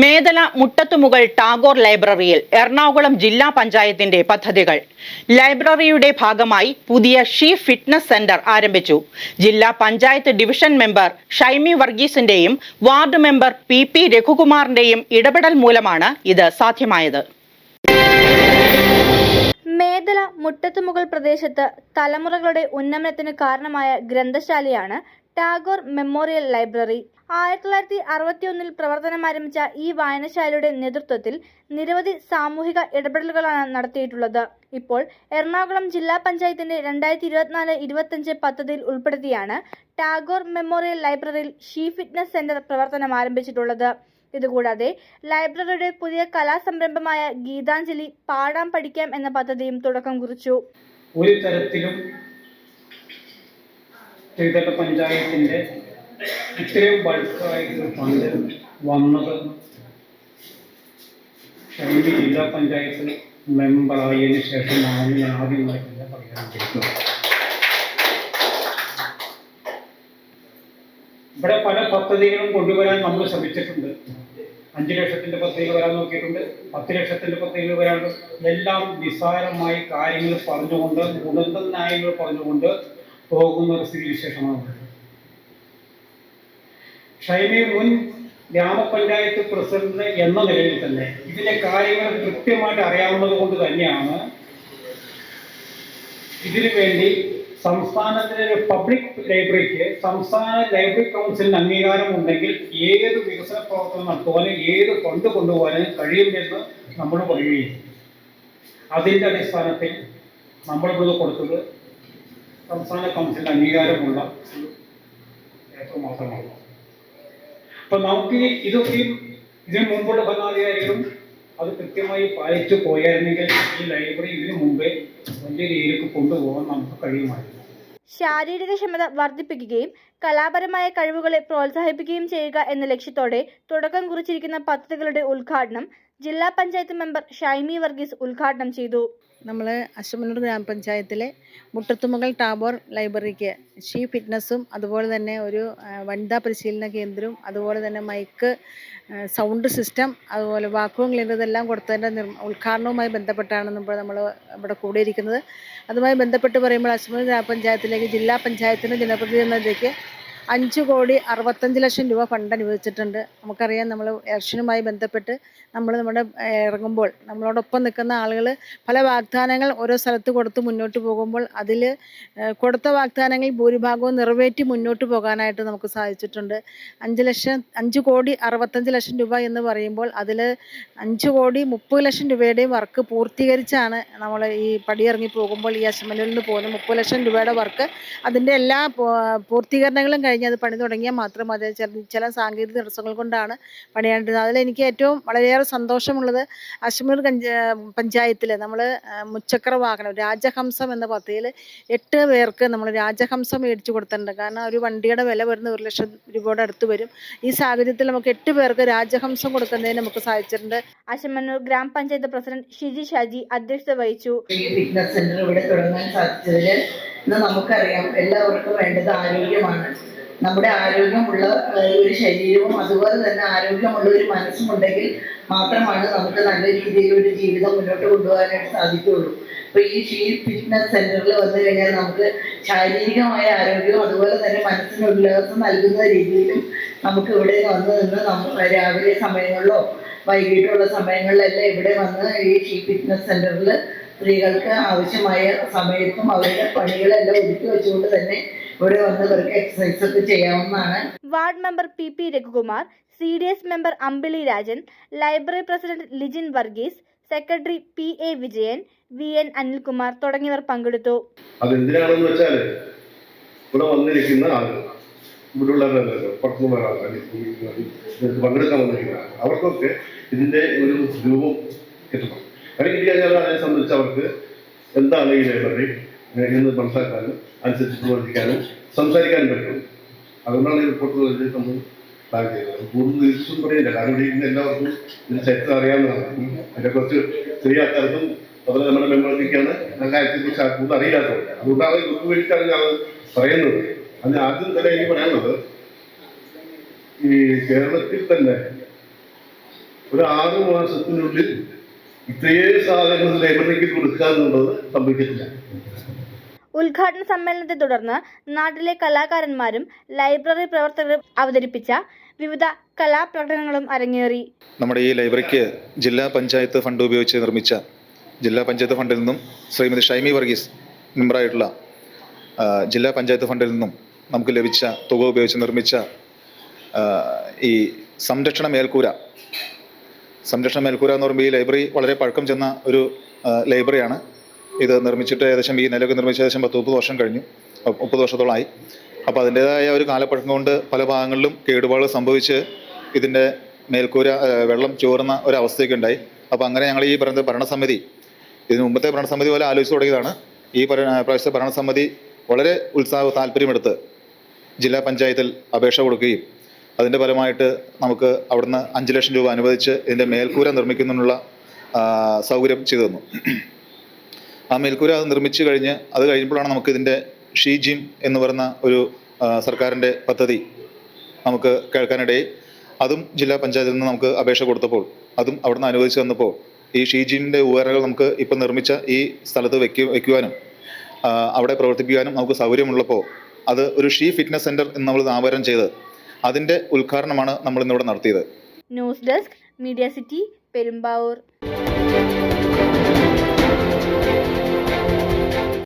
മേദല മുട്ടത്തുമുകൾ ടാഗോർ ലൈബ്രറിയിൽ എറണാകുളം ജില്ലാ പഞ്ചായത്തിന്റെ പദ്ധതികൾ. ലൈബ്രറിയുടെ ഭാഗമായി പുതിയ ഷീ ഫിറ്റ്നസ് സെന്റർ ആരംഭിച്ചു. ജില്ലാ പഞ്ചായത്ത് ഡിവിഷൻ മെമ്പർ ഷൈമി വർഗീസിന്റെയും വാർഡ് മെമ്പർ പി പി രഘുകുമാറിന്റെയും ഇടപെടൽ മൂലമാണ് ഇത് സാധ്യമായത്. മേദല മുട്ടത്തുമുകൾ പ്രദേശത്ത് തലമുറകളുടെ ഉന്നമനത്തിന് കാരണമായ ഗ്രന്ഥശാലയാണ് ടാഗോർ മെമ്മോറിയൽ ലൈബ്രറി. ആയിരത്തി തൊള്ളായിരത്തി അറുപത്തിയൊന്നിൽ പ്രവർത്തനം ആരംഭിച്ച ഈ വായനശാലയുടെ നേതൃത്വത്തിൽ നിരവധി സാമൂഹിക ഇടപെടലുകളാണ് നടത്തിയിട്ടുള്ളത്. ഇപ്പോൾ എറണാകുളം ജില്ലാ പഞ്ചായത്തിന്റെ രണ്ടായിരത്തി ഇരുപത്തിനാല് ഇരുപത്തഞ്ച് പദ്ധതിയിൽ ഉൾപ്പെടുത്തിയാണ് ടാഗോർ മെമ്മോറിയൽ ലൈബ്രറിയിൽ ഷീ ഫിറ്റ്നസ് സെന്റർ പ്രവർത്തനം ആരംഭിച്ചിട്ടുള്ളത്. ഇതുകൂടാതെ ലൈബ്രറിയുടെ പുതിയ കലാസംരംഭമായ ഗീതാഞ്ജലി പാടാം പഠിക്കാം എന്ന പദ്ധതിയും തുടക്കം കുറിച്ചു. ഒരു തരത്തിലും ചെയ്തട്ട പഞ്ചായത്തിന്റെ ഇത്രയും ബൾക്കായിട്ട് ഫണ്ട് വന്നത് ഷൈനി ജില്ലാ പഞ്ചായത്ത് മെമ്പറായതിനു ശേഷമാണ് ഞാൻ ആദ്യമായി തന്നെ പറയാൻ ആഗ്രഹിക്കുന്നത് ഇവിടെ പല പദ്ധതികളും കൊണ്ടുവരാൻ നമ്മൾ ശ്രമിച്ചിട്ടുണ്ട്. അഞ്ച് ലക്ഷത്തിന്റെ പദ്ധതികൾ വരാൻ നോക്കിയിട്ടുണ്ട്. പത്ത് ലക്ഷത്തിന്റെ പദ്ധതികൾ വരാനുണ്ട് എല്ലാം നിസ്സാരമായി കാര്യങ്ങൾ പറഞ്ഞുകൊണ്ട് ഗുണന്ത ന്യായങ്ങൾ പറഞ്ഞുകൊണ്ട് പോകുന്ന ഒരു സ്ഥിതി വിശേഷമാണ്. ഷൈനി മുൻ ഗ്രാമപഞ്ചായത്ത് പ്രസിഡന്റ് എന്ന നിലയിൽ തന്നെ ഇതിന്റെ കാര്യങ്ങൾ കൃത്യമായിട്ട് അറിയാവുന്നത് കൊണ്ട് തന്നെയാണ് ഇതിനു വേണ്ടി സംസ്ഥാനത്തിലെ ഒരു പബ്ലിക് ലൈബ്രറിക്ക് സംസ്ഥാന ലൈബ്രറി കൗൺസിലിന് അംഗീകാരം ഉണ്ടെങ്കിൽ ഏത് വികസന പ്രവർത്തനം നടത്തുവാനും ഏത് ഫണ്ട് കൊണ്ടുപോകാനും കഴിയുമെന്ന് നമ്മൾ പറയുകയും അതിന്റെ അടിസ്ഥാനത്തിൽ നമ്മളിവിടെ കൊടുത്തത് സംസ്ഥാന കൗൺസിലിന് അംഗീകാരമുള്ള പേപ്പർ മാത്രമാണ്. അപ്പൊ നമുക്ക് ഇതൊക്കെയും ഇതിനു മുമ്പുള്ള ഭരണാധികാരികളും അത് കൃത്യമായി പാലിച്ചു പോയായിരുന്നെങ്കിൽ ഈ ലൈബ്രറി ഇതിനു മുമ്പേ വലിയ രീതിയിലേക്ക് കൊണ്ടുപോകാൻ നമുക്ക് കഴിയുമായിരുന്നു. ശാരീരിക ക്ഷമത വർദ്ധിപ്പിക്കുകയും കലാപരമായ കഴിവുകളെ പ്രോത്സാഹിപ്പിക്കുകയും ചെയ്യുക എന്ന ലക്ഷ്യത്തോടെ തുടക്കം കുറിച്ചിരിക്കുന്ന പദ്ധതികളുടെ ഉദ്ഘാടനം ജില്ലാ പഞ്ചായത്ത് മെമ്പർ ഷൈമി വർഗീസ് ഉദ്ഘാടനം ചെയ്തു. നമ്മൾ അശ്വമനൂർ ഗ്രാമപഞ്ചായത്തിലെ മുട്ടത്തുമകൾ ടാബോർ ലൈബ്രറിക്ക് ഷീ ഫിറ്റ്നസ്സും അതുപോലെ തന്നെ ഒരു വനിതാ പരിശീലന കേന്ദ്രവും അതുപോലെ തന്നെ മൈക്ക് സൗണ്ട് സിസ്റ്റം അതുപോലെ വാക്കുവും ക്ലീനർ ഇതെല്ലാം കൊടുത്തതിന്റെ നിർ ഉദ്ഘാടനവുമായി ബന്ധപ്പെട്ടാണ് ഇപ്പോൾ നമ്മൾ ഇവിടെ കൂടിയിരിക്കുന്നത്. അതുമായി ബന്ധപ്പെട്ട് പറയുമ്പോൾ അശ്വമനൂർ ഗ്രാമപഞ്ചായത്തിലേക്ക് ജില്ലാ പഞ്ചായത്തിന്റെ ജനപ്രതിനിധിയിലേക്ക് അഞ്ച് കോടി അറുപത്തഞ്ച് ലക്ഷം രൂപ ഫണ്ട് അനുവദിച്ചിട്ടുണ്ട്. നമുക്കറിയാം നമ്മൾ ഇലക്ഷനുമായി ബന്ധപ്പെട്ട് നമ്മൾ നമ്മുടെ ഇറങ്ങുമ്പോൾ നമ്മളോടൊപ്പം നിൽക്കുന്ന ആളുകൾ പല വാഗ്ദാനങ്ങൾ ഓരോ സ്ഥലത്ത് കൊടുത്ത് മുന്നോട്ട് പോകുമ്പോൾ അതിൽ കൊടുത്ത വാഗ്ദാനങ്ങൾ ഭൂരിഭാഗവും നിറവേറ്റി മുന്നോട്ട് പോകാനായിട്ട് നമുക്ക് സാധിച്ചിട്ടുണ്ട്. അഞ്ച് ലക്ഷം അഞ്ച് കോടി അറുപത്തഞ്ച് ലക്ഷം രൂപ എന്ന് പറയുമ്പോൾ അതിൽ അഞ്ച് കോടി മുപ്പത് ലക്ഷം രൂപയുടെയും വർക്ക് പൂർത്തീകരിച്ചാണ് നമ്മൾ ഈ പടിയിറങ്ങി പോകുമ്പോൾ ഈ അശമലിൽ നിന്ന് പോകുന്ന മുപ്പത് ലക്ഷം രൂപയുടെ വർക്ക് അതിന്റെ എല്ലാ പൂർത്തീകരണങ്ങളും കഴിഞ്ഞ് അത് പണി തുടങ്ങിയാൽ മാത്രം അത് ചില ചില സാങ്കേതിക തടസ്സങ്ങൾ കൊണ്ടാണ് പണിയാണ്ടിരുന്നത്. അതിലെനിക്ക് ഏറ്റവും വളരെയേറെ സന്തോഷമുള്ളത് അശ്മീർ പഞ്ചായത്തിൽ നമ്മൾ മുച്ചക്ര വാഹനം രാജഹംസം എന്ന പദ്ധതിയിൽ എട്ട് പേർക്ക് നമ്മൾ രാജഹംസം മേടിച്ചു കൊടുത്തിട്ടുണ്ട്. കാരണം ഒരു വണ്ടിയുടെ വില വരുന്ന ഒരു ലക്ഷം രൂപയുടെ അടുത്ത് വരും. ഈ സാഹചര്യത്തിൽ നമുക്ക് എട്ട് പേർക്ക് രാജഹംസം കൊടുക്കുന്നതിന് നമുക്ക് സാധിച്ചിട്ടുണ്ട്. അശമന്നൂർ ഗ്രാമപഞ്ചായത്ത് പ്രസിഡന്റ് ഷിജി ഷാജി അധ്യക്ഷത വഹിച്ചു. ഈ ഫിറ്റ്നസ് സെന്റർ ഇവിടെ തുടങ്ങാൻ സാധിച്ചതിൽ ഇന്ന് നമുക്കറിയാം എല്ലാവർക്കും വേണ്ടത് ആരോഗ്യമാണ്. നമ്മുടെ ആരോഗ്യമുള്ള ഒരു ശരീരവും അതുപോലെ തന്നെ ആരോഗ്യമുള്ള ഒരു മനസ്സും ഉണ്ടെങ്കിൽ മാത്രമാണ് നമുക്ക് നല്ല രീതിയിൽ ഒരു ജീവിതം മുന്നോട്ട് കൊണ്ടുപോകാനായിട്ട് സാധിക്കുകയുള്ളൂ. അപ്പൊ ഈ ഷീ ഫിറ്റ്നസ് സെന്ററിൽ വന്നു കഴിഞ്ഞാൽ നമുക്ക് ശാരീരികമായ ആരോഗ്യവും അതുപോലെ തന്നെ മനസ്സിന് ഉല്ലാസം നൽകുന്ന രീതിയിലും നമുക്ക് ഇവിടെ വന്ന് നിന്ന് നമുക്ക് രാവിലെ സമയങ്ങളിലോ വൈകിട്ടുള്ള സമയങ്ങളിലെല്ലാം ഇവിടെ വന്ന് ഈ ഷീ ഫിറ്റ്നസ് സെന്ററിൽ സ്ത്രീകൾക്ക് ആവശ്യമായ സമയത്തും അവരുടെ പണികളെല്ലാം ഒതുക്കി വെച്ചുകൊണ്ട് തന്നെ ഇവിടെ വന്നവർക്ക് എക്സസൈസ് ഒക്കെ ചെയ്യാവുന്നതാണ്. Ward member P P Raghukumar C D S member Ambili Rajan library president Lijin Varghese secretary P A Vijayan V N Anilkumar തുടങ്ങിയവർ പങ്കെടുത്തു. അതെന്തിനാണെന്ന് വെച്ചാൽ ഇവിടെ വന്നിരിക്കുന്ന ആളുകൾ ഇവിടെയുള്ള പുറത്തുനിന്ന് പങ്കെടുക്കാൻ വന്നിരിക്കുന്ന അവർക്കൊക്കെ ഇതിന്റെ ഒരു രൂപം കിട്ടണം. അല്ലെങ്കിൽ കിട്ടിക്കഴിഞ്ഞാൽ അതിനെ സംബന്ധിച്ച് അവർക്ക് എന്താണ് ഈ ലൈബ്രറി? എന്ന് മനസ്സിലാക്കാനും അനുസരിച്ച് പ്രവർത്തിക്കാനും സംസാരിക്കാനും പറ്റും. അതുകൊണ്ടാണ് ഈ റിപ്പോർട്ട് നമ്മൾ പ്ലാൻ ചെയ്തത്. കൂടുതൽ ദിവസം പറയുന്നില്ല കാരണം ഇവിടെ എല്ലാവർക്കും ഇതിന് ചരിത്രം അറിയാവുന്നതാണ്. അതിനെ കുറച്ച് ചെറിയ ആൾക്കാർക്കും അതുപോലെ നമ്മുടെ മെമ്പർക്കൊക്കെയാണ് ആ കാര്യത്തെക്കുറിച്ച് കൂടുതൽ അറിയില്ലാത്തത്. അതുകൊണ്ടാണ് ഗ്രൂപ്പ് വേണ്ടിയിട്ടാണ് ഞാൻ പറയുന്നത്. അതിന് ആദ്യം തന്നെ എനിക്ക് പറയാനുള്ളത് ഈ കേരളത്തിൽ തന്നെ ഒരു ആറ് മാസത്തിനുള്ളിൽ ഇത്രയും സാധനങ്ങൾ ലൈബ്രറിക്ക് കൊടുക്കുക എന്നുള്ളത് സംഭവിച്ചിട്ടില്ല. ഉദ്ഘാടന സമ്മേളനത്തെ തുടർന്ന് നാട്ടിലെ കലാകാരന്മാരും ലൈബ്രറി പ്രവർത്തകരും അവതരിപ്പിച്ച വിവിധ കലാപ്രകടനങ്ങളും അരങ്ങേറി. നമ്മുടെ ഈ ലൈബ്രറിക്ക് ജില്ലാ പഞ്ചായത്ത് ഫണ്ട് ഉപയോഗിച്ച് നിർമ്മിച്ച ജില്ലാ പഞ്ചായത്ത് ഫണ്ടിൽ നിന്നും ശ്രീമതി ഷൈമി വർഗീസ് മെമ്പറായിട്ടുള്ള ജില്ലാ പഞ്ചായത്ത് ഫണ്ടിൽ നിന്നും നമുക്ക് ലഭിച്ച തുക ഉപയോഗിച്ച് നിർമ്മിച്ച ഈ സംരക്ഷണ മേൽക്കൂര സംരക്ഷണ മേൽക്കൂര എന്ന് പറയുമ്പോൾ ഈ ലൈബ്രറി വളരെ പഴക്കം ചെന്ന ഒരു ലൈബ്രറിയാണ്. ഇത് നിർമ്മിച്ചിട്ട് ഏകദേശം ഈ നിലയൊക്കെ നിർമ്മിച്ച ഏകദേശം പത്ത് മുപ്പത് വർഷം കഴിഞ്ഞു. മുപ്പത് വർഷത്തോളമായി അപ്പോൾ അതിന്റേതായ ഒരു കാലപ്പഴക്കം കൊണ്ട് പല ഭാഗങ്ങളിലും കേടുപാടുകൾ സംഭവിച്ച് ഇതിന്റെ മേൽക്കൂര വെള്ളം ചോർന്ന ഒരവസ്ഥയൊക്കെ ഉണ്ടായി. അപ്പോൾ അങ്ങനെ ഞങ്ങൾ ഈ പറയുന്ന ഭരണസമിതി ഇതിന് മുമ്പത്തെ ഭരണസമിതി പോലെ ആലോചിച്ച് തുടങ്ങിയതാണ്. ഈ പ്രാവശ്യത്തെ ഭരണസമിതി വളരെ ഉത്സാഹ താല്പര്യമെടുത്ത് ജില്ലാ പഞ്ചായത്തിൽ അപേക്ഷ കൊടുക്കുകയും അതിന്റെ ഫലമായിട്ട് നമുക്ക് അവിടുന്ന് അഞ്ച് ലക്ഷം രൂപ അനുവദിച്ച് ഇതിന്റെ മേൽക്കൂര നിർമ്മിക്കുന്നതിനുള്ള സൗകര്യം ചെയ്തു തന്നു. ആ മേൽക്കൂര അത് നിർമ്മിച്ചു കഴിഞ്ഞ് അത് കഴിയുമ്പോഴാണ് നമുക്ക് ഇതിന്റെ ഷീ ജിം എന്ന് പറയുന്ന ഒരു സർക്കാരിന്റെ പദ്ധതി നമുക്ക് കേൾക്കാനിടയായി. അതും ജില്ലാ പഞ്ചായത്തിൽ നിന്ന് നമുക്ക് അപേക്ഷ കൊടുത്തപ്പോൾ അതും അവിടുന്ന് അനുവദിച്ചു തന്നപ്പോൾ ഈ ഷീ ജിമ്മിന്റെ ഉപകരണങ്ങൾ നമുക്ക് ഇപ്പം നിർമ്മിച്ച ഈ സ്ഥലത്ത് വെക്കു വെക്കുവാനും അവിടെ പ്രവർത്തിപ്പിക്കാനും നമുക്ക് സൗകര്യമുള്ളപ്പോൾ അത് ഒരു ഷീ ഫിറ്റ്നസ് സെന്റർ എന്ന് നമ്മൾ നാമകരണം ചെയ്ത് അതിന്റെ ഉദ്ഘാടനമാണ് നമ്മൾ ഇന്നിവിടെ നടത്തിയത്. News desk media city Perumbavoor.